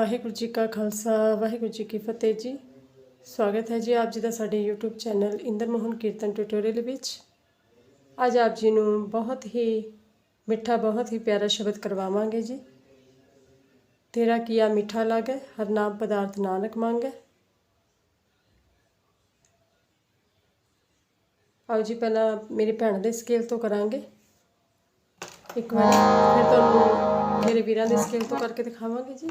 ਵਾਹਿਗੁਰੂ ਜੀ ਕਾ ਖਾਲਸਾ, ਵਾਹਿਗੁਰੂ ਜੀ ਕੀ ਫਤਿਹ ਜੀ। ਸਵਾਗਤ ਹੈ ਜੀ ਆਪ ਜੀ ਦਾ ਸਾਡੇ YouTube channel Inder Mohan Kirtan tutorial ਵਿੱਚ। ਅੱਜ ਆਪ ਜੀ ਨੂੰ ਬਹੁਤ ਹੀ ਮਿੱਠਾ, ਬਹੁਤ ਹੀ ਪਿਆਰਾ ਸ਼ਬਦ ਕਰਵਾਵਾਂਗੇ ਜੀ। ਤੇਰਾ ਕੀਆ ਮਿੱਠਾ ਲਾਗੇ, ਹਰ ਨਾਮ ਪਦਾਰਥ ਨਾਨਕ ਮੰਗੇ। ਆਓ ਜੀ, ਪਹਿਲਾਂ ਮੇਰੀ ਭੈਣ ਦੇ ਸਕੇਲ ਤੋਂ ਕਰਾਂਗੇ। ਇੱਕ ਵਾਰ ਫਿਰ ਤੁਹਾਨੂੰ ਮੇਰੇ ਵੀਰਾਂ ਦੇ ਸਕੇਲ ਤੋਂ ਕਰਕੇ ਦਿਖਾਵਾਂਗੇ ਜੀ।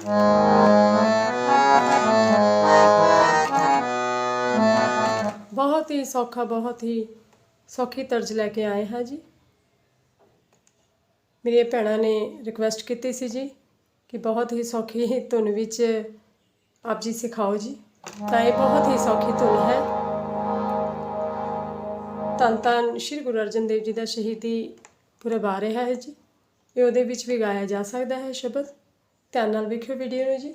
ਬਹੁਤ ਹੀ ਸੌਖਾ, ਬਹੁਤ ਹੀ ਸੌਖੀ ਤਰਜ ਲੈ ਕੇ ਆਏ ਹਾਂ ਜੀ। ਮੇਰੀਆਂ ਭੈਣਾਂ ਨੇ ਰਿਕਵੈਸਟ ਕੀਤੀ ਸੀ ਜੀ ਕਿ ਬਹੁਤ ਹੀ ਸੌਖੀ ਧੁਨ ਵਿੱਚ ਆਪ ਜੀ ਸਿਖਾਓ ਜੀ। ਤਾਂ ਇਹ ਬਹੁਤ ਹੀ ਸੌਖੀ ਧੁਨ ਹੈ। ਧੰਨ ਧੰਨ ਸ਼੍ਰੀ ਗੁਰੂ ਅਰਜਨ ਦੇਵ ਜੀ ਦਾ ਸ਼ਹੀਦੀ ਪੁਰਬ ਆ ਰਿਹਾ ਹੈ ਜੀ। ਇਹ ਉਹਦੇ ਵਿੱਚ ਵੀ ਗਾਇਆ ਜਾ ਸਕਦਾ ਹੈ ਸ਼ਬਦ। ਧਿਆਨ ਨਾਲ ਵੇਖਿਓ ਵੀਡੀਓ ਨੂੰ ਜੀ।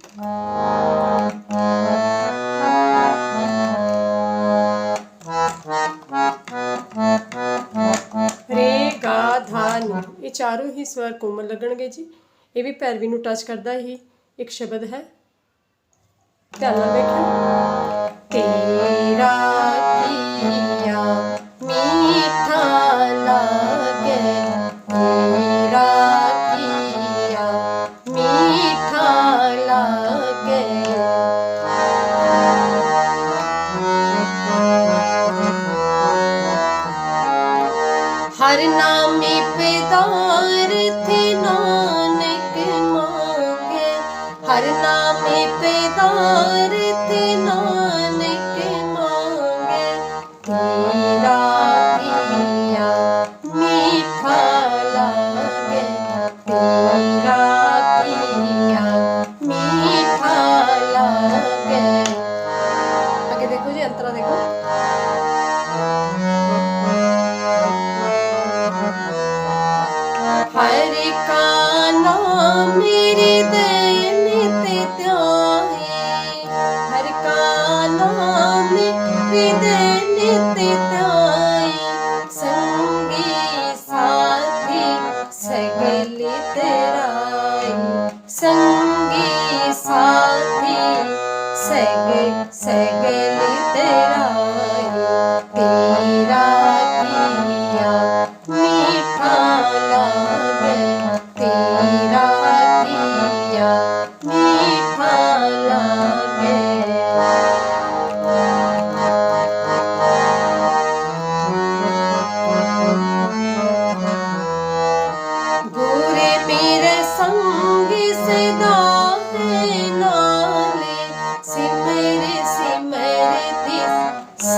ਰੇ ਗਾ ਧਾ ਨੀ। ਇਹ ਚਾਰੋਂ ਹੀ ਸਵਰ ਕੋਮਲ ਲੱਗਣਗੇ ਜੀ। ਇਹ ਵੀ ਪੈਰਵੀ ਨੂੰ ਟੱਚ ਕਰਦਾ ਹੀ ਇੱਕ ਸ਼ਬਦ ਹੈ। ਧਿਆਨ ਨਾਲ ਵੇਖਿਓ। ਤੇਰਾ चले तेरा संगी साथी सग सगर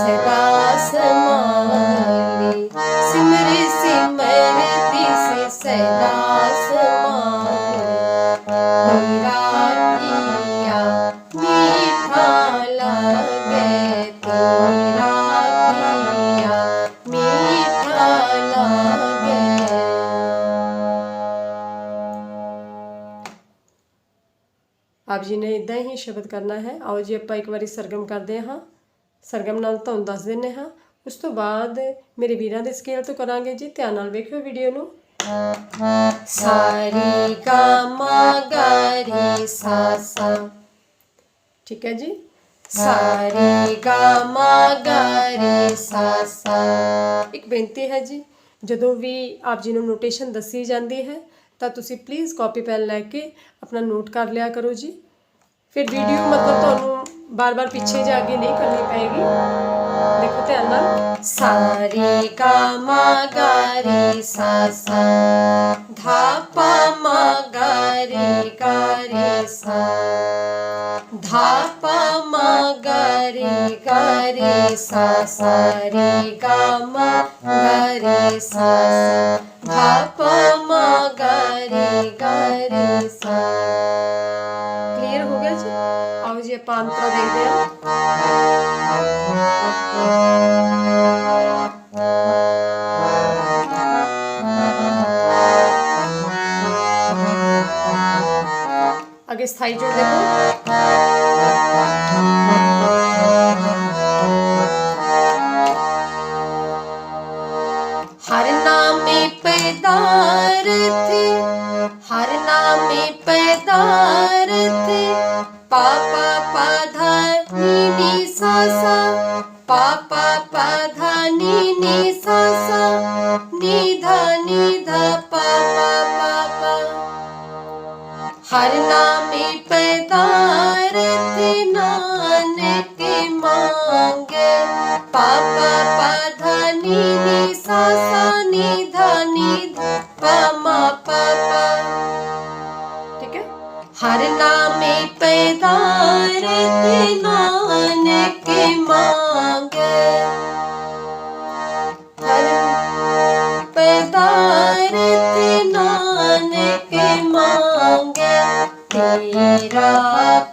ਸਦਾ ਸਮਾਲੇ ਸਿਮਰੇ ਸਿਮਰੇ ਤਿਸ ਸਦਾ ਸਮਾਲੇ ਤੇਰਾ ਕੀਆ ਮੀਠਾ ਲਾਗੇ ਤੇਰਾ ਕੀਆ ਮੀਠਾ ਲਾਗੇ। ਆਪ ਜੀ ਨੇ ਇਦਾਂ ਹੀ ਸ਼ਬਦ ਕਰਨਾ ਹੈ। ਆਓ ਜੀ, ਆਪਾਂ ਇੱਕ ਵਾਰੀ ਸਰਗਮ ਕਰਦੇ ਹਾਂ। ਸਰਗਮ ਨਾਲ ਤੁਹਾਨੂੰ ਦੱਸ ਦਿੰਨੇ ਹਾਂ। ਉਸ ਤੋਂ ਬਾਅਦ ਮੇਰੇ ਵੀਰਾਂ ਦੇ ਸਕੇਲ ਤੋਂ ਕਰਾਂਗੇ ਜੀ। ਧਿਆਨ ਨਾਲ ਵੇਖਿਓ ਵੀਡੀਓ ਨੂੰ। ਸਾਰੀ ਗਾ ਮਾ ਗਾ ਰੇ ਸਾ ਸਾ ਠੀਕ ਹੈ ਜੀ? ਸਾਰੀ ਗਾ ਮਾ ਗਾ ਰੇ ਸਾ ਸਾ ਇੱਕ ਬੇਨਤੀ ਹੈ ਜੀ। ਜਦੋਂ ਵੀ ਆਪ ਜੀ ਨੂੰ ਨੋਟੇਸ਼ਨ ਦੱਸੀ ਜਾਂਦੀ ਹੈ, ਤਾਂ ਤੁਸੀਂ ਪਲੀਜ਼ ਕਾਪੀ ਪੈਨ ਲੈ ਕੇ ਆਪਣਾ ਨੋਟ ਕਰ ਲਿਆ ਕਰੋ ਜੀ। ਫਿਰ ਵੀਡੀਓ ਮਤਲਬ ਤੁਹਾਨੂੰ ਬਾਰ-ਬਾਰ ਪਿੱਛੇ ਜਾ ਕੇ ਨਹੀਂ ਕਰਨੀ ਪਏਗੀ। ਦੇਖੋ ਧਿਆਨ ਨਾਲ। ਸਾਰੀ ਗਾ ਮਾ ਗਾ ਰੇ ਸਾ ਸਾ ਧਾ ਪਾ ਮਾ ਗਾ ਰੇ ਗਾ ਰੇ ਸਾ ਧਾ ਪਾ ਮਾ ਗਾ ਰੇ ਗਾ ਰੇ ਸਾ ਸਾ ਰੇ ਗਾ ਮਾ ਗਾ ਰੇ ਸਾ ਸਾ ਧਾ ਪਾ ਮਾ ਗਾ ਰੇ ਗਾ ਰੇ ਆਪਾਂ ਅੰਤਰਾ ਦੇਖਦੇ ਸਥਾਈ ਜੋੜ ਦੇਖੋ ਹਰ ਨਾਮੇ ਪੈਦਾਰਥ ਹਰ ਨਾਮੇ ਪੈਦਾਰਥ Hare Rama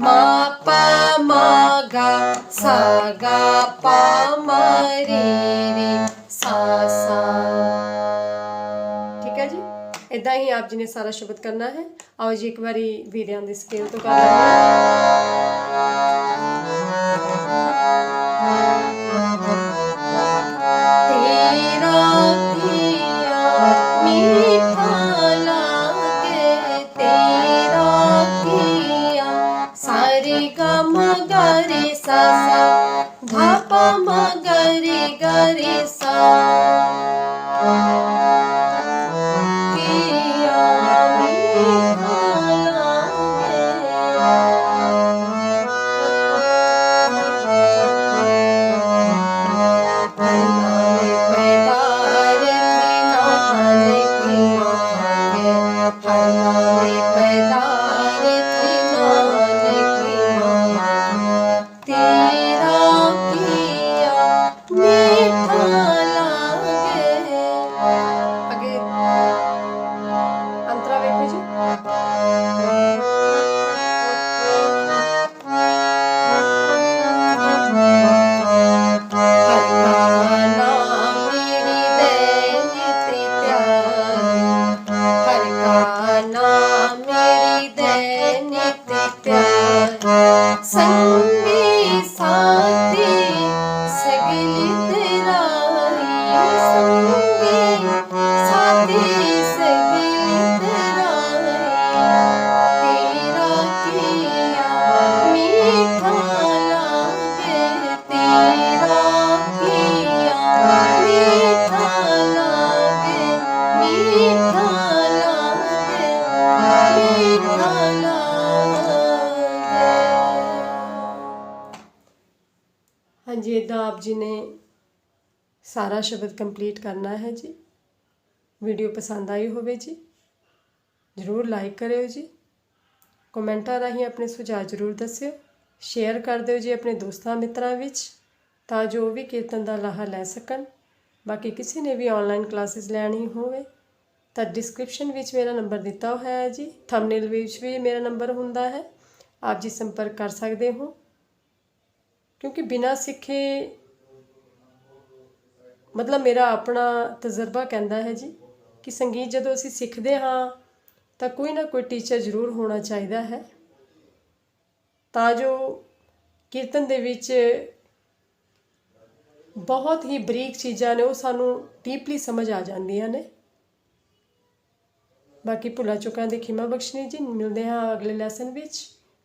ma pa ma ga sa ga pa ma re re sa sa ਠੀਕ ਹੈ ਜੀ ਇਦਾਂ ਹੀ ਆਪ ਜੀ ਨੇ ਸਾਰਾ ਸ਼ਬਦ ਕਰਨਾ ਹੈ ਆਓ ਜੀ ਇੱਕ ਵਾਰੀ ਵੀਰਿਆਂ ਦੀ ਸਕੇਲ ਤੋਂ ਕਰ ਲੈਂਦੇ ਹਾਂਜੀ ਆਪ ਜੀ ਨੇ ਸਾਰਾ ਸ਼ਬਦ ਕੰਪਲੀਟ ਕਰਨਾ ਹੈ ਜੀ। ਵੀਡੀਓ ਪਸੰਦ ਆਈ ਹੋਵੇ ਜੀ। ਜਰੂਰ ਲਾਈਕ ਕਰਿਓ ਜੀ। ਕਮੈਂਟਾਂ ਰਾਹੀਂ ਆਪਣੇ ਸੁਝਾਅ ਜਰੂਰ ਦੱਸਿਓ। ਸ਼ੇਅਰ ਕਰ ਦਿਓ ਜੀ ਆਪਣੇ ਦੋਸਤਾਂ ਮਿੱਤਰਾਂ ਵਿੱਚ ਤਾਂ ਜੋ ਉਹ ਵੀ ਕੀਰਤਨ ਦਾ ਲਾਹਾ ਲੈ ਸਕਣ। ਬਾਕੀ ਕਿਸੇ ਨੇ ਵੀ ਆਨਲਾਈਨ ਕਲਾਸਿਸ ਲੈਣੀ ਹੋਵੇ ਤਾਂ ਡਿਸਕ੍ਰਿਪਸ਼ਨ ਵਿੱਚ ਮੇਰਾ ਨੰਬਰ ਦਿੱਤਾ ਹੋਇਆ ਹੈ ਜੀ। ਥੰਬਨੇਲ ਵਿੱਚ ਵੀ ਮੇਰਾ ਨੰਬਰ ਹੁੰਦਾ ਹੈ। ਆਪ ਜੀ ਸੰਪਰਕ ਕਰ ਸਕਦੇ ਹੋ। ਕਿਉਂਕਿ ਬਿਨਾਂ ਸਿੱਖੇ ਮਤਲਬ ਮੇਰਾ ਆਪਣਾ ਤਜਰਬਾ ਕਹਿੰਦਾ ਹੈ ਜੀ ਕਿ ਸੰਗੀਤ ਜਦੋਂ ਅਸੀਂ ਸਿੱਖਦੇ ਹਾਂ ਤਾਂ ਕੋਈ ਨਾ ਕੋਈ ਟੀਚਰ ਜ਼ਰੂਰ ਹੋਣਾ ਚਾਹੀਦਾ ਹੈ। ਤਾਂ ਜੋ ਕੀਰਤਨ ਦੇ ਵਿੱਚ ਬਹੁਤ ਹੀ ਬਰੀਕ ਚੀਜ਼ਾਂ ਨੇ ਉਹ ਸਾਨੂੰ ਡੀਪਲੀ ਸਮਝ ਆ ਜਾਂਦੀਆਂ ਨੇ। ਬਾਕੀ ਭੁੱਲਾਂ ਚੁੱਕਾਂ ਦੀ ਖਿਮਾ ਬਖਸ਼ਣੀ ਜੀ, ਮਿਲਦੇ ਹਾਂ ਅਗਲੇ ਲੈਸਨ ਵਿੱਚ।